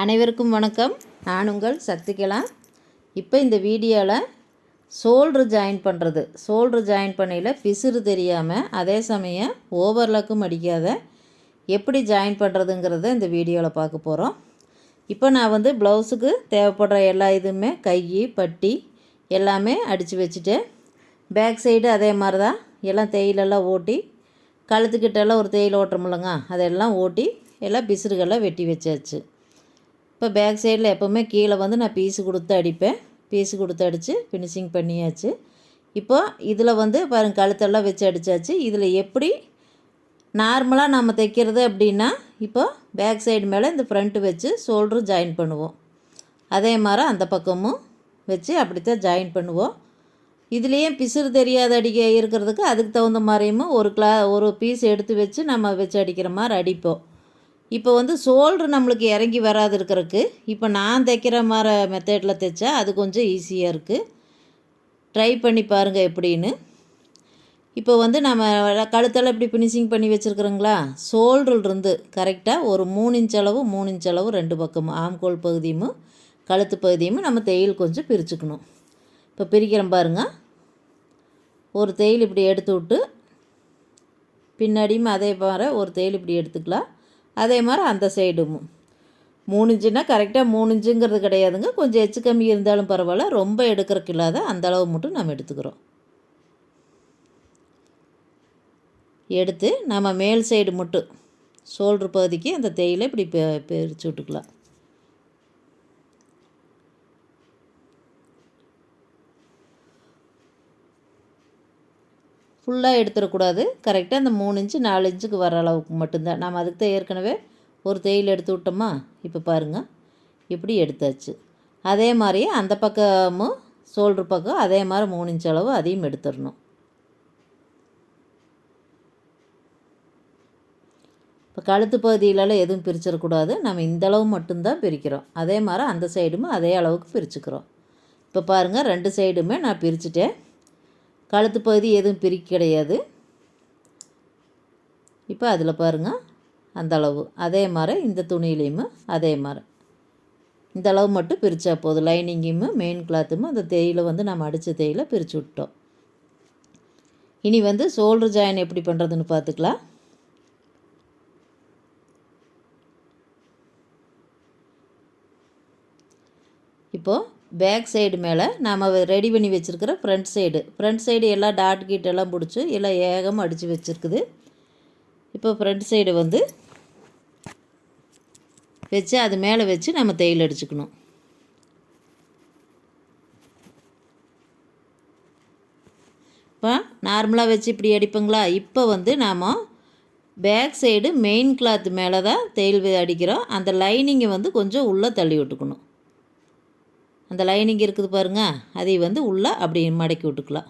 அனைவருக்கும் வணக்கம். நான் உங்கள் சத்திகலா. இப்போ இந்த வீடியோவில் சோல்ட்ரு ஜாயின் பண்ணுறது சோல்ட்ரு ஜாயின் பண்ணையில் பிசுறு தெரியாமல் அதே சமயம் ஓவர்லாக்கும் அடிக்காத எப்படி ஜாயின் பண்ணுறதுங்கிறத இந்த வீடியோவில் பார்க்க போகிறோம் இப்போ நான் வந்து ப்ளவுஸுக்கு தேவைப்படுற எல்லா இதுவுமே கை பட்டி எல்லாமே அடித்து வச்சுட்டேன் பேக் சைடு அதே மாதிரி தான் எல்லாம் தேயிலெல்லாம் ஓட்டி கழுத்துக்கிட்டெல்லாம் ஒரு தேயிலை ஓட்டுறோம் இல்லைங்க அதெல்லாம் ஓட்டி எல்லாம் பிசுறுகள்லாம் வெட்டி வச்சாச்சு. இப்போ பேக் சைடில் எப்போவுமே கீழே வந்து நான் பீஸு கொடுத்து அடிப்பேன். பீஸு கொடுத்து அடித்து ஃபினிஷிங் பண்ணியாச்சு. இப்போ இதில் வந்து பாருங்க கழுத்தெல்லாம் வச்சு அடித்தாச்சு இதில் எப்படி நார்மலாக நம்ம தைக்கிறது அப்படின்னா இப்போ பேக் சைடு மேலே இந்த ஃப்ரண்ட்டு வச்சு ஷோல்டரும் ஜாயின் பண்ணுவோம். அதே மாதிரி அந்த பக்கமும் வச்சு அப்படித்தான் ஜாயின் பண்ணுவோம். இதுலேயே பிசுறு தெரியாத அடிக்க இருக்கிறதுக்கு அதுக்கு தகுந்த மாதிரியும் ஒரு கிளா ஒரு பீஸ் எடுத்து வச்சு நம்ம வச்சு அடிக்கிற மாதிரி அடிப்போம். இப்போ வந்து சோல்ட்ரு நம்மளுக்கு இறங்கி வராது இருக்கிறதுக்கு. இப்போ நான் தைக்கிற மாதிரி மெத்தடில் தைச்சா அது கொஞ்சம் ஈஸியாக இருக்குது ட்ரை பண்ணி பாருங்கள் எப்படின்னு. இப்போ வந்து நம்ம கழுத்தெல்லாம் இப்படி ஃபினிஷிங் பண்ணி வச்சுருக்குறோங்களா? ஷோல்டர்லேருந்து கரெக்டாக ஒரு மூணு இன்ச் அளவு மூணு இன்ச் அளவு ரெண்டு பக்கமும் ஆம்கோல் பகுதியும் கழுத்து பகுதியும் நம்ம தையல் கொஞ்சம் பிரிச்சுக்கணும். இப்போ பிரிக்கிறோம் பாருங்க. ஒரு தையல் இப்படி எடுத்து விட்டு பின்னாடியும் அதே மாதிரி ஒரு தையல் இப்படி எடுத்துக்கலாம். அதே மாதிரி அந்த சைடும். மூணு இன்ச்சுனா கரெக்டாக மூணு இன்ச்சுங்கிறது கிடையாதுங்க. கொஞ்சம் எச்சு கம்மி இருந்தாலும் பரவாயில்ல. ரொம்ப எடுக்கிறக்கு இல்லாத அந்த அளவு மட்டும் நம்ம எடுத்துக்கிறோம். எடுத்து நம்ம மேல் சைடு மட்டும் ஷோல்ட்ரு பகுதிக்கு அந்த தேயிலை இப்படி பிரித்து விட்டுக்கலாம். ஃபுல்லாக எடுத்துடக்கூடாது. கரெக்டாக அந்த மூணு இன்ச்சு நாலு இன்ச்சுக்கு வர அளவுக்கு மட்டும்தான். நம்ம அதுக்கு தான் ஏற்கனவே ஒரு தேயில் எடுத்து விட்டோமா? இப்போ பாருங்கள் இப்படி எடுத்தாச்சு. அதே மாதிரியே அந்த பக்கமும் ஷோல்ட்ரு பக்கம் அதே மாதிரி மூணு இன்ச் அளவு அதையும் எடுத்துடணும். இப்போ கழுத்து பகுதியிலலாம் எதுவும் பிரிச்சிடக்கூடாது. நம்ம இந்த அளவு மட்டும்தான் பிரிக்கிறோம். அதே மாதிரி அந்த சைடுமே அதே அளவுக்கு பிரிச்சுக்கிறோம். இப்போ பாருங்கள் ரெண்டு சைடுமே நான் பிரிச்சுட்டேன். கழுத்து பகுதி எதுவும் பிரிக்க கிடையாது இப்போ அதில் பாருங்கள் அந்த அளவு. அதே மாதிரி இந்த துணியிலையும் அதே மாதிரி. இந்த அளவு மட்டும் பிரித்தா போதும். லைனிங்கும் மெயின் கிளாத்தும் அந்த தேயிலை வந்து நம்ம அடித்த தேயிலை பிரித்து விட்டோம். இனி வந்து ஷோல்டர் ஜாயின் எப்படி பண்ணுறதுன்னு பார்த்துக்கலாம். இப்போது பேக் சைடு மேலே நாம் ரெடி பண்ணி வச்சுருக்கிற ஃப்ரண்ட் சைடு ஃப்ரண்ட் சைடு எல்லாம் டாட் கீட் எல்லாம் பிடிச்சி எல்லாம் ஏகமாக அடித்து வச்சுருக்குது. இப்போ ஃப்ரண்ட் சைடு வந்து வச்சு அது மேலே வச்சு நம்ம தையல் அடிச்சுக்கணும். இப்போ நார்மலாக வச்சு இப்படி அடிப்போங்களா? இப்போ வந்து நாம் பேக் சைடு மெயின் கிளாத் மேலே தான் தையல் அடிக்கிறோம். அந்த லைனிங்கை வந்து கொஞ்சம் உள்ளே தள்ளி விட்டுக்கணும். அந்த லைனிங் இருக்குது பாருங்கள் அதை வந்து உள்ளே அப்படி மடக்கி விட்டுக்கலாம்.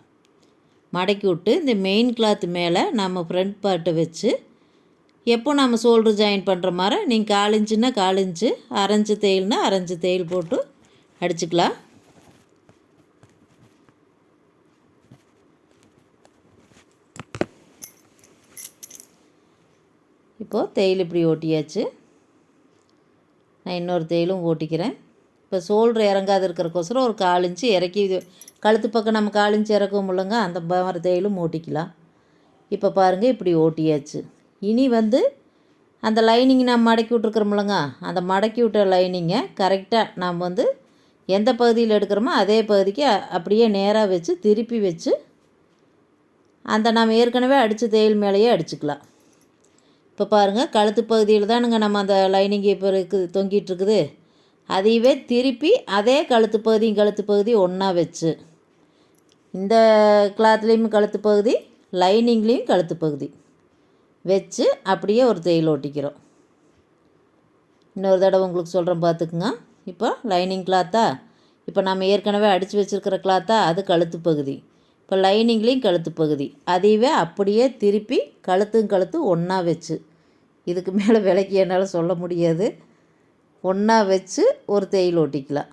மடக்கி விட்டு இந்த மெயின் கிளாத் மேலே நம்ம ஃப்ரண்ட் பார்ட்டை வச்சு எப்போ நம்ம ஷோல்ட்ரு ஜாயின் பண்ணுற மாதிரி நீங்கள் காலிஞ்சுன்னா காலிஞ்சு அரைஞ்சு தேயில்னா அரைஞ்சு தையல் போட்டு அடிச்சுக்கலாம். இப்போது தையல் இப்படி ஓட்டியாச்சு. நான் இன்னொரு தையலும் ஓட்டிக்கிறேன். இப்போ சோல்டர் இறங்காது இருக்கிறக்கோசரம் ஒரு கால் இன்ச்சு இறக்கி கழுத்து பக்கம் நம்ம கால் இன்ச்சு இறக்கவும் இல்லைங்க அந்த மாதிரி தையலும் ஓட்டிக்கலாம். இப்போ பாருங்கள் இப்படி ஓட்டியாச்சு. இனி வந்து அந்த லைனிங் நம்ம மடக்கி விட்ருக்குறோம்லங்க அந்த மடக்கி விட்ட லைனிங்கை கரெக்டாக நாம் வந்து எந்த பகுதியில் எடுக்கிறோமோ அதே பகுதிக்கு அப்படியே நேராக வச்சு திருப்பி வச்சு அந்த நம்ம ஏற்கனவே அடித்த தையல் மேலேயே அடிச்சுக்கலாம். இப்போ பாருங்கள் கழுத்து பகுதியில் தானுங்க நம்ம அந்த லைனிங் இப்போ இருக்குது தொங்கிட்டு இருக்குது. அதையவே திருப்பி அதே கழுத்து பகுதியும் கழுத்து பகுதி ஒன்றா வச்சு. இந்த கிளாத்லேயும் கழுத்து பகுதி லைனிங்லேயும் கழுத்து பகுதி வச்சு அப்படியே ஒரு தையல் ஓட்டிக்கிறோம். இன்னொரு தடவை உங்களுக்கு சொல்கிறேன் பார்த்துக்குங்க. இப்போ லைனிங் கிளாத்தா இப்போ நம்ம ஏற்கனவே அடித்து வச்சுருக்கிற கிளாத்தா அது கழுத்து பகுதி. இப்போ லைனிங்லேயும் கழுத்து பகுதி. அதையவே அப்படியே திருப்பி கழுத்தும் கழுத்து ஒன்றா வச்சு. இதுக்கு மேலே விலைக்கு என்னால் சொல்ல முடியாது. ஒன்றா வச்சு ஒரு தையல் ஓட்டிக்கலாம்.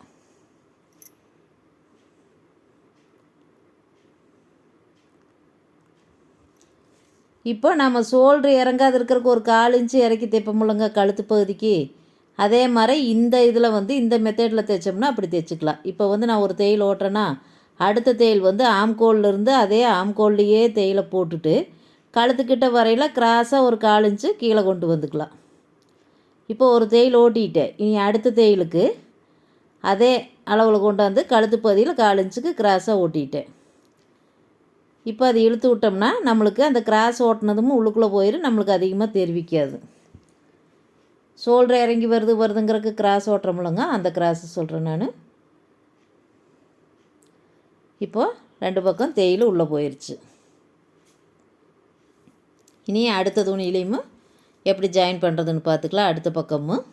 இப்போ நம்ம ஷோல்ட்ரு இறங்காது இருக்கிறதுக்கு ஒரு கால் இன்ச்சு இறக்கி தைப்போம் முள்ளங்க கழுத்து பகுதிக்கு. அதே மாதிரி இந்த இதில் வந்து இந்த மெத்தேடில் தைச்சோம்னா அப்படி தைச்சிக்கலாம் இப்போ வந்து நான் ஒரு தேயில் ஓட்டுறேன்னா அடுத்த தேயில் வந்து ஆம்கோல்லேருந்து அதே ஆம்கோல்லையே தையலை போட்டுட்டு கழுத்துக்கிட்ட வரையில் கிராஸாக ஒரு கால் இன்ச்சு கீழே கொண்டு வந்துக்கலாம். இப்போ ஒரு தேயில் ஓட்டிட்டேன் இனி அடுத்த தேயிலுக்கு அதே அளவில் கொண்டாந்து கழுத்து பகுதியில் கால் இன்ச்சுக்கு கிராஸாக ஓட்டிட்டேன் இப்போ அதை இழுத்து விட்டோம்னா நம்மளுக்கு அந்த கிராஸ் ஓட்டினதும் உள்ளுக்குள்ளே போயிடும் நம்மளுக்கு அதிகமாக தெரிவிக்காது. ஷோல்டர் இறங்கி வருது வருதுங்கிறதுக்கு கிராஸ் ஓட்டுறோம்லங்க அந்த கிராஸ் சொல்கிறேன் நான். இப்போது ரெண்டு பக்கம் தேயில் உள்ளே போயிடுச்சு இனி அடுத்த துணியிலையும் எப்படி ஜாயின் பண்ணுறதுன்னு பார்த்துக்கலாம். அடுத்த பக்கமும்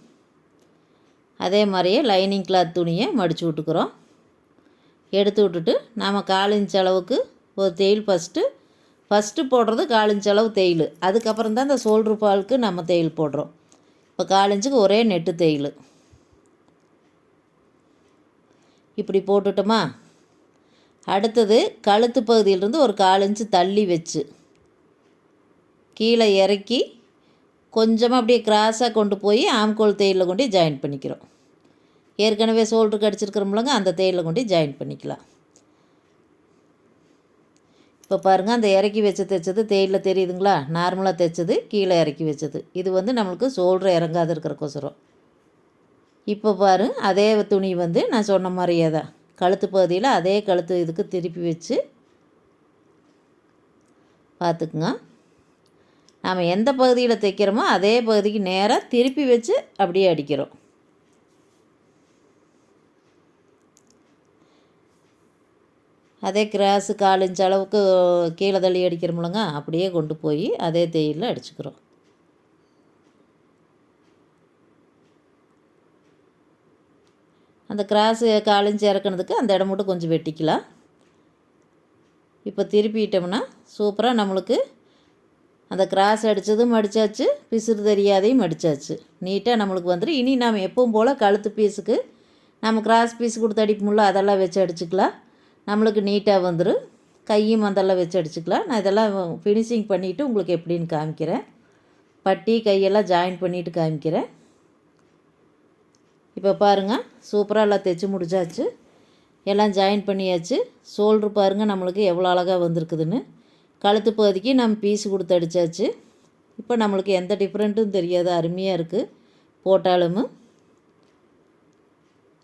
அதே மாதிரியே லைனிங் கிளாத் துணியை மடித்து விட்டுக்கிறோம். எடுத்து விட்டுட்டு நாம் காலிஞ்ச் அளவுக்கு ஒரு தேயில் ஃபஸ்ட்டு ஃபஸ்ட்டு போடுறது காலிஞ்ச் அளவு தேயில் அதுக்கப்புறம் தான் இந்த சோல்ட்ரு பாலுக்கு நம்ம தேயில் போடுறோம். இப்போ காலிஞ்சுக்கு ஒரே நெட்டு தேயில் இப்படி போட்டுட்டோமா? அடுத்தது கழுத்து பகுதியிலிருந்து ஒரு கால் தள்ளி வச்சு கீழே இறக்கி கொஞ்சமாக அப்படியே கிராஸாக கொண்டு போய் ஆம்கோல் தேயிலில் கொண்டு ஜாயின் பண்ணிக்கிறோம். ஏற்கனவே சோல்ட்ருக்கு அடிச்சிருக்கிறோம்லங்க அந்த தேயிலில் கொண்டு ஜாயின் பண்ணிக்கலாம். இப்போ பாருங்கள் அந்த இறக்கி வச்சு தைச்சது தேயிலில் தெரியுதுங்களா? நார்மலாக தைச்சது கீழே இறக்கி வச்சது. இது வந்து நம்மளுக்கு சோல்ட்ரு இறங்காது இருக்கிறக்கோசரம் இப்போ பாரு அதே துணி வந்து நான் சொன்ன மாதிரியே தான். கழுத்து பகுதியில் அதே கழுத்து இதுக்கு திருப்பி வச்சு பார்த்துக்குங்க. நாம் எந்த பகுதியில் தைக்கிறோமோ அதே பகுதிக்கு நேராக திருப்பி வச்சு அப்படியே அடிக்கிறோம். அதே கிராஸு கால் இன்ச் அளவுக்கு கீழே தள்ளி அடிக்கிறோம்லங்க அப்படியே கொண்டு போய் அதே தேயிலில் அடிச்சுக்கிறோம். அந்த கிராஸு கால் இன்ச் இறக்குனதுக்கு அந்த இடம் மட்டும் கொஞ்சம் வெட்டிக்கலாம். இப்போ திருப்பிட்டோம்னா சூப்பராக நம்மளுக்கு அந்த கிராஸ் அடித்ததும் அடித்தாச்சு பிசுறு தெரியாதையும் அடித்தாச்சு நீட்டாக நம்மளுக்கு வந்துடும் இனி நாம் எப்பவும் போல் கழுத்து பீஸுக்கு நம்ம கிராஸ் பீஸ் கொடுத்து அடிப்போம்ல அதெல்லாம் வச்சு அடிச்சுக்கலாம். நம்மளுக்கு நீட்டாக வந்துடும் கையும் அதெல்லாம் வச்சு அடிச்சுக்கலாம். நான் இதெல்லாம் ஃபினிஷிங் பண்ணிவிட்டு உங்களுக்கு எப்படின்னு காமிக்கிறேன். பட்டி கையெல்லாம் ஜாயின் பண்ணிவிட்டு காமிக்கிறேன். இப்போ பாருங்கள் சூப்பராக எல்லாம் தைச்சி முடிச்சாச்சு. எல்லாம் ஜாயின் பண்ணியாச்சு. ஷோல்ட்ரு பாருங்கள் நம்மளுக்கு எவ்வளோ அழகாக வந்திருக்குதுன்னு. கழுத்து பகுதிக்கு நம்ம பீஸ் கொடுத்து அடித்தாச்சு இப்போ நம்மளுக்கு எந்த டிஃப்ரெண்ட்டும் தெரியாது. அருமையாக இருக்குது போட்டாலும்.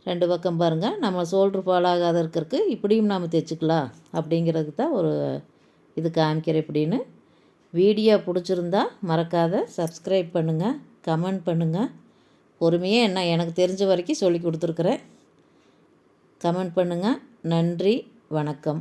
ரெண்டு பக்கம் பாருங்கள் நம்ம ஷோல்ட்ரு ஃபாலாகாத இருக்கிறதுக்கு இப்படியும் நாம் தைச்சிக்கலாம் அப்படிங்கிறதுக்கு தான் ஒரு இது காமிக்கிறேன் இப்படின்னு. வீடியோ பிடிச்சிருந்தா மறக்காத. சப்ஸ்கிரைப் பண்ணுங்கள் கமெண்ட் பண்ணுங்கள் பொறுமையாக என்ன எனக்கு தெரிஞ்ச வரைக்கும் சொல்லி கொடுத்துருக்குறேன். கமெண்ட் பண்ணுங்கள் நன்றி. வணக்கம்.